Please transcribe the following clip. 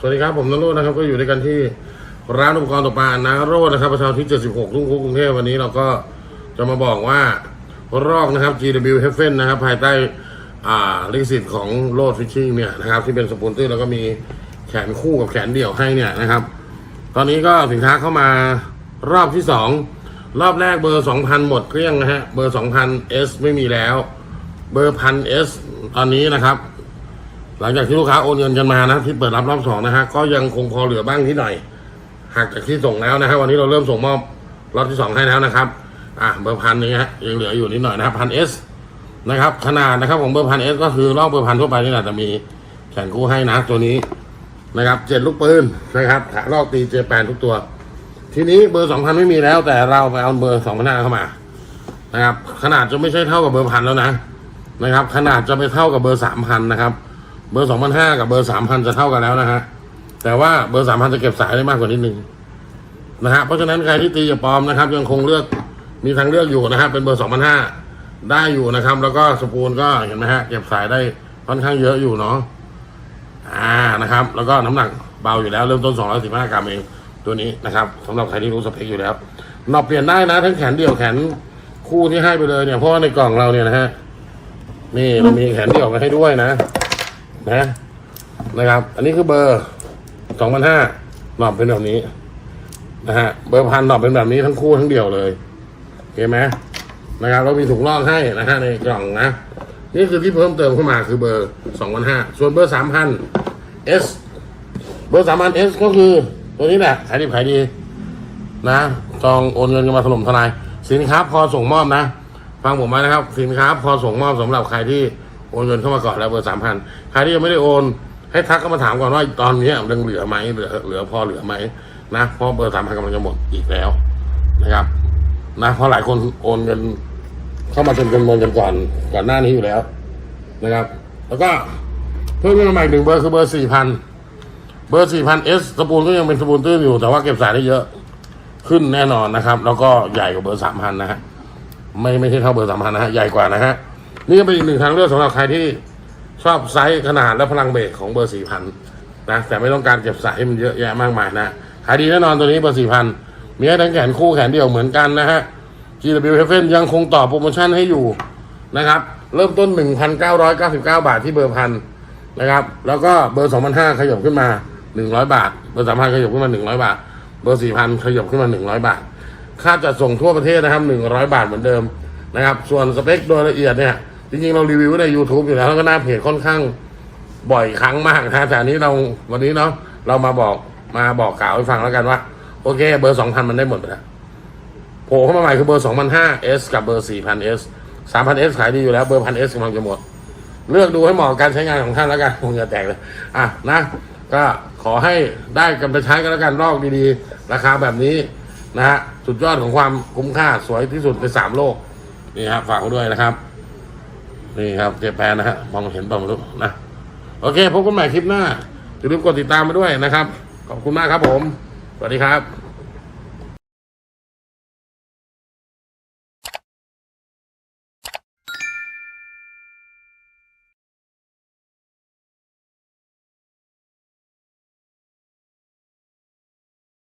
สวัสดีครับผมนโรจน์นะครับก็อยู่ด้วยกันที่ร้านอุปกรณ์ตกปลานาโรจน์นะครับประชาที่ 76ทุ่งคุกกรุงเทพวันนี้เราก็จะมาบอกว่ารอกนะครับ GW h e f e n นะครับภายใต้อ่าลิขสิทธิ์ของโรดฟิชชิ่งเนี่ยนะครับที่เป็นสปูนตื้อแล้วก็มีแขนคู่กับแขนเดี่ยวให้เนี่ยนะครับ ตอนนี้ก็สินค้าเข้ามารอบที่สองรอบแรกเบอร์ 2,000 หมดเกลี้ยงนะฮะเบอร์ 2,000 S ไม่มีแล้ว เบอร์พัน S ตอนนี้นะครับ หลังจากที่ลูกค้าโอนเงินกันมานะที่เปิดรับรอบสองนะฮะก็ยังคงพอเหลือบ้างที่หน่อยหักจากที่ส่งแล้วนะฮะวันนี้เราเริ่มส่งมอบรอบที่สองให้แล้วนะครับอะเบอร์พันนี้ฮะยังเหลืออยู่นิดหน่อยนะครับพันเอสนะครับขนาดนะครับของเบอร์พันเอสก็คือรอบเบอร์พันทั่วไปนี่แหละจะมีแขนกู้ให้นะตัวนี้นะครับเจ็ดลูกปืนนะครับขาลอกตีเจแปนทุกตัว ทีนี้เบอร์สองพันไม่มีแล้ว แต่เราไปเอาเบอร์สองพันห้าเข้ามานะครับขนาดจะไม่ใช่เท่ากับเบอร์พันแล้วนะนะครับ ขนาดจะไปเท่ากับเบอร์สามพันนะครับ เบอร์สองพันห้ากับเบอร์สามพันจะเท่ากันแล้วนะฮะ แต่ว่าเบอร์สามพันจะเก็บสายได้มากกว่านิดนึงนะฮะ เพราะฉะนั้นใครที่ตีกับปลอมนะครับ ยังคงเลือกมีทางเลือกอยู่นะฮะเป็นเบอร์สองพันห้าได้อยู่นะครับ แล้วก็สปูลก็เห็นไหมฮะเก็บสายได้ค่อนข้างเยอะอยู่เนาะอ่านะครับ แล้วก็น้ำหนักเบาอยู่แล้วเริ่มต้น 215 กรัมเองตัวนี้นะครับสำหรับใครที่รู้สเปคอยู่แล้วนอบเปลี่ยนได้นะ ทั้งแขนเดี่ยวแขนคู่ที่ให้ไปเลยเนี่ยเพราะว่าในกล่องเราเนี่ยนะฮะนี่เรามีแขนเดี่ยวมาให้ด้วยนะ นะนะครับ อันนี้คือเบอร์สองพันห้าหนอบเป็นแบบนี้ นะฮะ เบอร์พันหนอบเป็นแบบนี้ทั้งคู่ทั้งเดี่ยวเลยโอเคไหมนะครับเรามีถุงรองให้นะฮะในกล่องนะ นี่คือที่เพิ่มเติมเข้ามาคือเบอร์สองพันห้าส่วนเบอร์สามพันเอสเบอร์สามพันเอสก็คือ ตัวนี้แหละขายดีขายดี นะจองโอนเงินกันมาถล่มทลาย สินค้าพอส่งมอบนะ ฟังผมมานะครับ สินค้าพอส่งมอบสำหรับใครที่ โอนเงินเข้ามาก่อนแล้วเบอร์สามพันใครที่ยังไม่ได้โอน ให้ทักเข้ามาถามก่อนว่าตอนนี้ยังเหลือไหมเหลือเหลือพอเหลือไหมนะเพราะเบอร์สามพันกำลังจะหมดอีกแล้วนะครับ นะเพราะหลายคนโอนเงินเข้ามาจนจำนวนกันก่อนก่อนหน้านี้อยู่แล้ว นะครับ แล้วก็เพิ่มขึ้นมาใหม่หนึ่งเบอร์คือเบอร์สี่พันเบอร์สี่พันเอสสปูลก็ยังเป็นสปูลตื้นอยู่ แต่ว่าเก็บสายได้เยอะขึ้นแน่นอนนะครับ แล้วก็ใหญ่กว่าเบอร์สามพันนะฮะไม่ไม่ใช่เท่าเบอร์สามพันนะฮะใหญ่กว่านะฮะ นี่ก็เป็นอีกหนึ่งทางเลือกสำหรับใครที่ชอบไซส์ขนาดและพลังเบรกของเบอร์สี่พันนะแต่ไม่ต้องการเก็บสายให้มันเยอะแยะมากมายนะขายดีแน่นอนตัวนี้เบอร์สี่พันมีให้ทั้งแขนคู่แขนเดียวเหมือนกันนะฮะ GW h f n ยังคงต่อโปรโมชั่นให้อยู่นะครับ เริ่มต้น 1,999 บาทที่เบอร์พันนะครับ แล้วก็เบอร์2,500ขยับขึ้นมา 100 บาท เบอร์3,000ขยับขึ้นมา 100 บาท เบอร์4,000ขยับขึ้นมา 100 บาท ค่าจัดส่งทั่วประเทศนะครับ 100 บาทเหมือนเดิมนะครับ ส่วนสเปคโดยละเอียดเนี่ย จริงๆเรารีวิวใน YouTube อยู่แล้วแล้วก็หน้าเพจค่อนข้างบ่อยครั้งมากนะแต่อันนี้เราวันนี้เนาะเรามาบอกมาบอกกล่าวให้ฟังแล้วกันว่า โอเค เบอร์2,000มันได้หมดไปแล้วโผล่เข้ามาใหม่คือเบอร์2005 S กับเบอร์4000 S 3000 S ขายดีอยู่แล้วเบอร์1000 S กำลังจะหมด เลือกดูให้เหมาะกับการใช้งานของท่านแล้วกันคงจะแตกเลยอะนะก็ขอให้ได้กันไปใช้กันแล้วกันลอกดีๆ ราคาแบบนี้นะฮะสุดยอดของความคุ้มค่าสวยที่สุดในสามโลกนี่ครับฝากด้วยนะครับ นี่ครับเจแปนนะฮะมองเห็นบ้างรู้นะโอเคพบกันใหม่คลิปหน้าอย่าลืมกดติดตามมาด้วยนะครับ ขอบคุณมากครับผม สวัสดีครับ